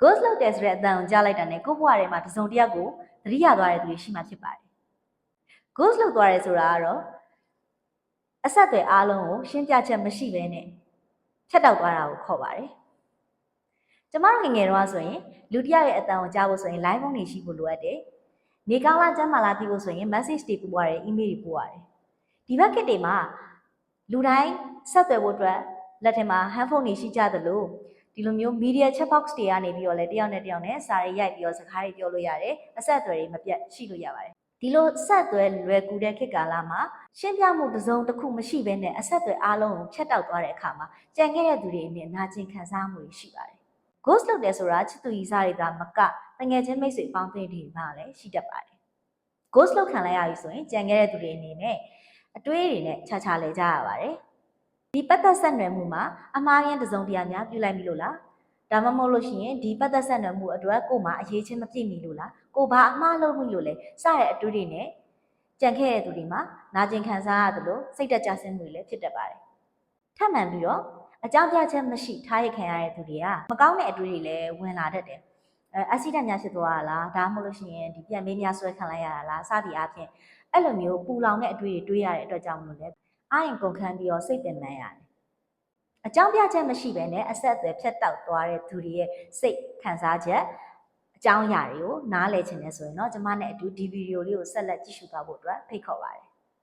ghost လောက်တယ်ဆိုတဲ့အတန်ကိုကြားလိုက်တာနဲ့ကိုယ့်ဘဝထဲမှာတစ်စုံတစ်ယောက်ကိုသတိရသွားတဲ့သူတွေရှိမှဖြစ်ပါတယ် ghost လောက်သွားတယ်ဆိုတာကတော့အဆက်အသွယ်အားလုံးကိုရှင်းပြချက်မရှိဘဲနဲ့ဖြတ်တောက်သွားတာကိုခေါ်ပါတယ်ကျမတို့ငယ်ငယ်တော့ဆိုရင်လူတစ်ယောက်ရဲ့အတန်ကိုကြားဖို့ဆိုရင် live ဖုန်းတွေရှိဖို့လိုအပ်တယ်နေကောင်းလားကျမ်းမာလားသိဖို့ဆိုရင် message တွေပို့ရတယ် email တွေပို့ရတယ်ဒီဘက်ခေတ်တွေမှာလူတိုင်းဆက်သွယ်ဖို့အတွက်လက်ထက်မှာ handphone တွေရှိကြသလို ဒီလိုမျိုး media chat box တွေကနေပြီးတော့လည်းတယောက်နဲ့တယောက်နဲ့စာရေးရိုက်ပြီးတော့စကားတွေပြောလို့ရတယ်အဆက်အသွယ်တွေမပြတ်ရှိလို့ရပါတယ်ဒီလိုဆက်သွယ်လွယ်ကူတဲ့ခေတ်ကာလမှာရှင်းပြမှုတစ်စုံတစ်ခုမရှိဘဲနဲ့အဆက်အသွယ်အားလုံးကိုဖြတ်တောက်သွားတဲ့အခါမှာကြံခဲ့တဲ့သူတွေအနေနဲ့နာကျင်ခံစားမှုတွေရှိပါတယ် ghost လုပ်တယ်ဆိုတာချစ်သူကြီးစားတွေကမကတငယ်ချင်းမိတ်ဆွေအပေါင်းအသင်းတွေမှလည်းရှိတတ်ပါတယ် ghost လုပ်ခံလိုက်ရပြီဆိုရင်ကြံခဲ့တဲ့သူတွေအနေနဲ့အတွေးတွေနဲ့ခြားခြားလဲကြရပါတယ် ဒီပတ်သက်ဆက်နွယ်မှုမှာအမှားရင်းတစ်စုံတစ်ရာများပြုလိုက်ပြီလို့လားဒါမှမဟုတ်လို့ရှိရင်ဒီပတ်သက်ဆက်နွယ်မှုအတွက်ကိုယ်မှာအရေးချင်းမပြည့်မီလို့လားကိုဘာအမှားလုပ်မိလို့လဲစတဲ့အတွေးတွေနဲ့ကြံခဲ့တဲ့သူတွေမှာနာကျင်ခံစားရတယ်လို့စိတ်တက်ကြဆင်းမှုတွေလည်းဖြစ်တတ်ပါတယ်ထပ်မံပြီးတော့အကြောင်းပြချက်မရှိထားရခံရတဲ့သူတွေကမကောင်းတဲ့အတွေးတွေလည်းဝင်လာတတ်တယ်အဲအက်ဆီဒန့်များဖြစ်သွားတာလားဒါမှမဟုတ်လို့ရှိရင်ဒီပြန်မေးများဆွဲခံလိုက်ရတာလားစသည်အားဖြင့်အဲ့လိုမျိုးပူလောင်တဲ့အတွေးတွေတွေးရတဲ့အတွက်ကြောင့်မလို့လေ အာရင်ကုန်ခန်းပြီးတော့စိတ်ပင်ပန်းရတယ်အကြောင်းပြချက်မရှိဘဲနဲ့အဆက်အသွယ်ဖြတ်တောက်သွားတဲ့သူတွေရဲ့စိတ်ခံစားချက်အကြောင်းအရာတွေကိုနားလည်ချင်တယ်ဆိုရင်တော့ကျမနဲ့အတူဒီဗီဒီယိုလေးကိုဆက်လက်ကြည့်ရှုသွားဖို့အတွက်ဖိတ်ခေါ်ပါတယ်